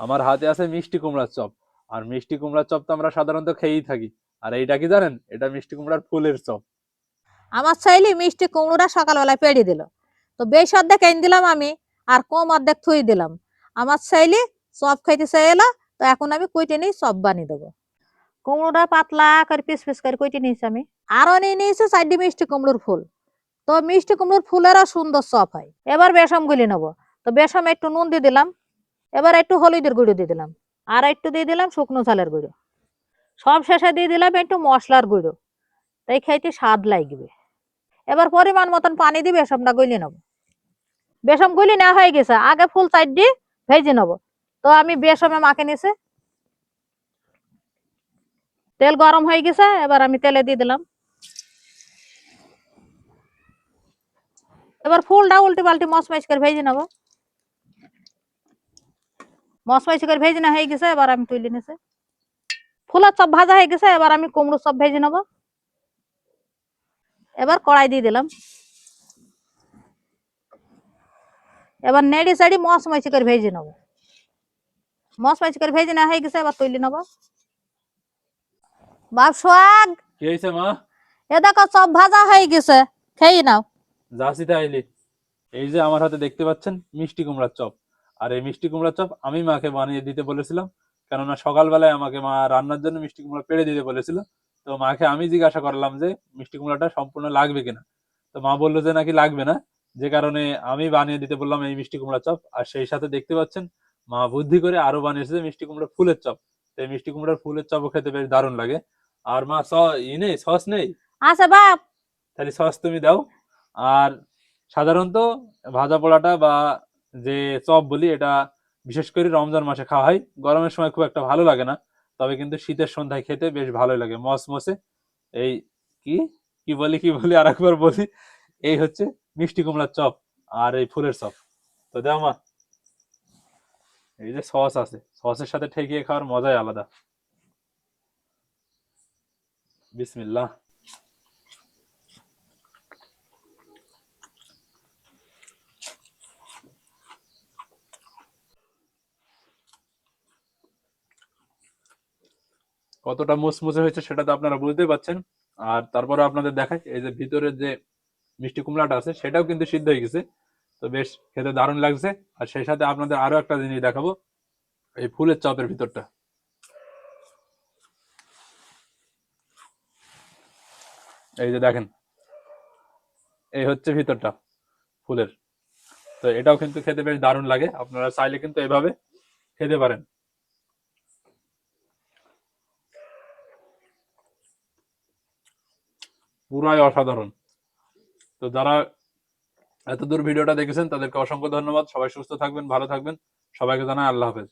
আমার হাতে আছে মিষ্টি কুমড়ার চপ। আর মিষ্টি কুমড়ার চপ তো আমরা সাধারণত খেয়েই থাকি। আর এইটা কি জানেন? এটা মিষ্টি কুমড়ার ফুলের চপ। আমার ছেলে মিষ্টি কুমড়োটা সকালবেলায় পেড়ে দিল। তো বেশ অর্ধেক এনে দিলাম আমি, আর কম অর্ধেক থুই দিলাম। আমার ছেলে চপ খাইতে চাইলো তো এখন আমি কুইটে নিয়ে চপ বানিয়ে দেবো। কুমড়োটা পাতলা করে পিস পিস করে কুইটে নিয়েছি আমি। আরও নিয়ে নিয়েছি চারটি মিষ্টি কুমড়োর ফুল। তো মিষ্টি কুমড়োর ফুলেরও সুন্দর চপ হয়। এবার বেসম গুলি নেব। তো বেসম একটু নুন দিয়ে দিলাম। এবার একটু হলুদের গুঁড়ো দিয়ে দিলাম। আর একটু দিয়ে দিলাম শুকনো চালের গুঁড়ো। সব শেষে দিয়ে দিলাম একটু মশলার গুঁড়ো। তাই খাইতে স্বাদ লাগবে। এবার পরিমাণ মতন পানি দিয়ে বেসমটা গলি নেব। বেসম গুলি নেওয়া হয়ে গেছে। আগে ফুল সাইড দিয়ে ভেজে নেব। তো আমি বেসমে মাখে নিছে। তেল গরম হয়ে গেছে। এবার আমি তেলে দিয়ে দিলাম। এবার ফুলটা উল্টি পাল্টি মশমাইশ করে ভেজে নেব। মশমাইশ করে ভেজে না হয়ে গেছে এবার আমি তুলে নিছে। ফুলের চপ ভাজা হয়ে গেছে এবার আমি কুমড়ো চপ ভেজে নেব। এবার কড়াই দিয়ে দিলাম। এবার নেড়ি সাইডি মশ মাছি করে ভেজে নেব। মশ মাছি করে ভেজে না হয়ে গেছে এবার তৈলি নেব। বাপ সোয়াগ কি মা? এ দেখো সব ভাজা হয়ে গেছে খেয়ে নাও। যাচ্ছি তাইলে। এই যে আমার হাতে দেখতে পাচ্ছেন মিষ্টি কুমড়ার চপ। আর এই মিষ্টি কুমড়ার চপ আমি মাকে বানিয়ে দিতে বলেছিলাম। কেননা সকালবেলায় আমাকে মা রান্নার জন্য মিষ্টি কুমড়া পেড়ে দিতে বলেছিল। তো মাকে আমি জিজ্ঞাসা করলাম যে মিষ্টি কুমড়াটা সম্পূর্ণ লাগবে কিনা? তো মা বলল যে নাকি লাগবে না। যে কারণে আমি বানিয়ে দিতে বললাম এই মিষ্টি কুমড়া চপ। আর সেই সাথে দেখতে পাচ্ছেন মা বুদ্ধি করে আরও বানিয়েছে মিষ্টি কুমড়া ফুলের চপ। তো এই মিষ্টি কুমড়ার ফুলের চপও খেতে বেশ দারুণ লাগে। আর মা স ই নেই সস নেই? আচ্ছা বাপ তাহলে সস তুমি দাও। আর সাধারণত ভাজা পোড়াটা বা যে চপ বলি, এটা বিশেষ করে রমজান মাসে খাওয়া হয়। গরমের সময় খুব একটা ভালো লাগে না, তবে কিন্তু শীতের সন্ধ্যায় খেতে বেশ ভালোই লাগে। মসমসে এই কি? কি বলি কি বলি আর একবার বলি। এই হচ্ছে মিষ্টি কুমড়ার চপ আর এই ফুলের চপ। তো দাও মা, এই যে সস আছে, সসের সাথে ঠেকিয়ে খাওয়ার মজাই আলাদা। বিসমিল্লাহ। কতটা মুসমুসে হয়েছে সেটা তো আপনারা বুঝতেই পারছেন আর তারপরে আপনাদের দেখাই, এই যে ভিতরে যে মিষ্টি কুমড়াটা আছে, সেটাও কিন্তু সিদ্ধ হয়ে গেছে। তো বেশ খেতে দারুণ লাগছে। আর সেই সাথে আপনাদের আরও একটা জিনিস দেখাবো, এই ফুলের চপের ভিতরটা। এই যে দেখেন, এই হচ্ছে ভিতরটা ফুলের। তো এটাও কিন্তু খেতে বেশ দারুণ লাগে। আপনারা চাইলে কিন্তু এভাবে খেতে পারেন। পুরাই অসাধারণ। তো যারা এতদূর ভিডিওটা দেখেছেন, তাদেরকে অসংখ্য ধন্যবাদ। সবাই সুস্থ থাকবেন, ভালো থাকবেন। সবাইকে জানাই আল্লাহ হাফেজ।